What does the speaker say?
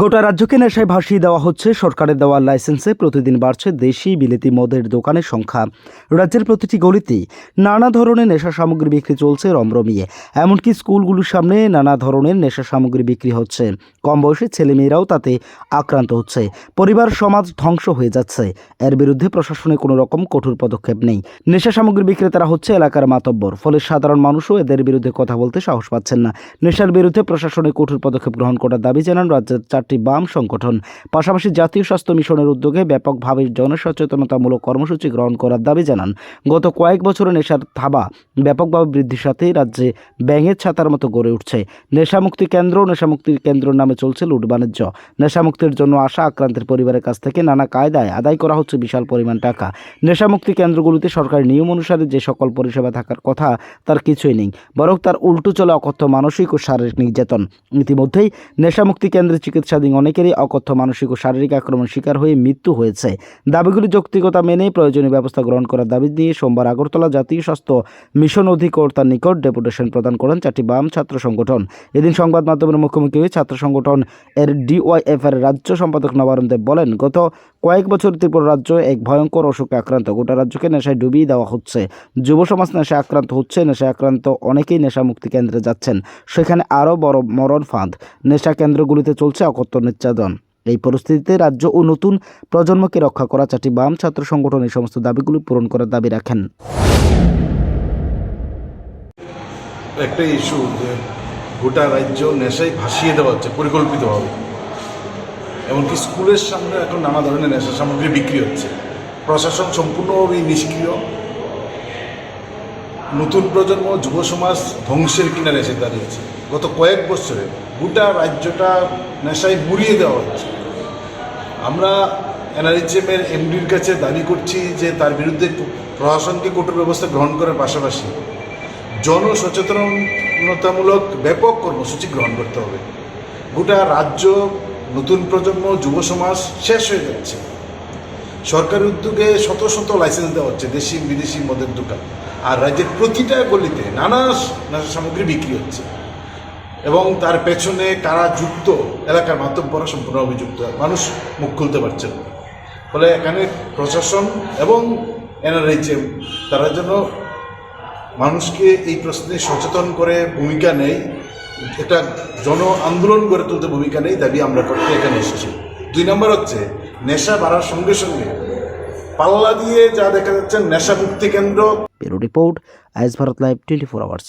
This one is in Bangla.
গোটা রাজ্যকে নেশায় ভাসিয়ে দেওয়া হচ্ছে। সরকারের দেওয়া লাইসেন্সে প্রতিদিন বাড়ছে দেশি বিলেতি মদের দোকানের সংখ্যা। রাজ্যের প্রতিটি গলিতেই নানা ধরনের নেশা সামগ্রী বিক্রি চলছে রমরমিয়ে। এমনকি স্কুলগুলোর সামনে নানা ধরনের নেশা সামগ্রী বিক্রি হচ্ছে। কম বয়সী ছেলেমেয়েরাও তাতে আক্রান্ত হচ্ছে। পরিবার, সমাজ ধ্বংস হয়ে যাচ্ছে। এর বিরুদ্ধে প্রশাসনে কোনো রকম কঠোর পদক্ষেপ নেই। নেশা সামগ্রী বিক্রেতারা হচ্ছে এলাকার মাতব্বর। ফলে সাধারণ মানুষও এদের বিরুদ্ধে কথা বলতে সাহস পাচ্ছেন না। নেশার বিরুদ্ধে প্রশাসনে কঠোর পদক্ষেপ গ্রহণ করার দাবি জানান রাজ্যের চারটি বাম সংগঠন। পাশাপাশি জাতীয় স্বাস্থ্য মিশনের উদ্যোগে ব্যাপকভাবে জনসচেতনতামূলক কর্মসূচি গ্রহণ করার দাবি জানান। গত কয়েক বছরে নেশার থাবা ব্যাপকভাবে বৃদ্ধির সাথে রাজ্যে ব্যাঙের ছাতার মতো গড়ে উঠছে। নেশামুক্তি কেন্দ্র নেশামুক্তির কেন্দ্র নামে চলছে লুট বাণিজ্য। নেশামুক্তির জন্য আসা আক্রান্তের পরিবারের কাছ থেকে নানা কায়দায় আদায় করা হচ্ছে বিশাল পরিমাণ টাকা। নেশামুক্তি কেন্দ্রগুলিতে সরকারি নিয়ম অনুসারে যে সকল পরিষেবা থাকার কথা, তার কিছুই নেই, বরং তার উল্টো চলে অকথ্য মানসিক ও শারীরিক নির্যাতন। ইতিমধ্যেই নেশামুক্তি কেন্দ্রে চিকিৎসাধীন অনেকেরই অকথ্য মানসিক ও শারীরিক আক্রমণ শিকার হয়ে মৃত্যু হয়েছে। দাবিগুলি যৌক্তিকতা মেনে প্রয়োজনীয় ব্যবস্থা গ্রহণ করার দাবি নিয়ে সোমবার আগরতলা জাতীয় স্বাস্থ্য মিশন অধিকর্তার নিকট ডেপুটেশন প্রদান করেন চারটি বাম ছাত্র সংগঠন। এদিন সংবাদ মাধ্যমের মুখোমুখি হয়ে ছাত্র সংগঠন এর ডিওয়াইএফ এর রাজ্য সম্পাদক নবারুণ দেব বলেন, গত কয়েক বছর ত্রিপুরা রাজ্য এক ভয়ঙ্কর অসুখে আক্রান্ত। গোটা রাজ্যকে নেশায় ডুবিয়ে দেওয়া হচ্ছে। যুব সমাজ নেশায় আক্রান্ত হচ্ছে, নেশায় আক্রান্ত অনেকেই নেশা মুক্তি কেন্দ্রে যাচ্ছেন। সেখানে আরও বড় মরণ ফাঁদ। নেশা কেন্দ্রগুলিতে চলছে অকথ্য নির্যাতন এই পরিস্থিতিতে রাজ্য ও নতুন প্রজন্মকে রক্ষা করা চারটি বাম ছাত্র সংগঠন এই সমস্ত দাবিগুলি পূরণ করার দাবি রাখেন একটা ইস্যু যে গোটা রাজ্য নেশায় ভাসিয়ে দেওয়া হচ্ছে পরিকল্পিতভাবে এমনকি স্কুলের সামনে এখন নানা ধরনের নেশা সামগ্রী বিক্রি হচ্ছে প্রশাসন সম্পূর্ণভাবেই নিষ্ক্রিয় নতুন প্রজন্ম যুব সমাজ ধ্বংসের কিনারে এসে দাঁড়িয়েছে। গত কয়েক বছরে গোটা রাজ্যটা নেশায় মুড়িয়ে দেওয়া হচ্ছে। আমরা এনআরএইচএমের এমডির কাছে দাবি করছি যে তার বিরুদ্ধে প্রশাসনকে কঠোর ব্যবস্থা গ্রহণ করার পাশাপাশি জনসচেতনতামূলক ব্যাপক কর্মসূচি গ্রহণ করতে হবে। গোটা রাজ্য নতুন প্রজন্ম যুব সমাজ শেষ হয়ে যাচ্ছে। সরকারি উদ্যোগে শত শত লাইসেন্স দেওয়া হচ্ছে দেশি বিদেশি মদের দোকান। আর রাজ্যের প্রতিটা গলিতে নানা নেশা সামগ্রী বিক্রি হচ্ছে। এবং তার পেছনে কারা যুক্ত, এলাকার মাধ্যমরা সম্পূর্ণভাবে যুক্ত মানুষ মুখ খুলতে পারছে না। ফলে এখানে প্রশাসন এবং এনআরএইচএম, তারা যেন মানুষকে এই প্রশ্নে সচেতন করে ভূমিকা নেই এটা জন আন্দোলন গড়ে তুলতে ভূমিকা নেই দাবি আমরা করতে এখানে এসেছি। দুই নম্বর হচ্ছে, নেশা বাড়ার সঙ্গে সঙ্গে পাল্লা দিয়ে যা দেখা যাচ্ছে নেশা মুক্তি কেন্দ্র রিপোর্ট আইস Bharat live twenty four hours.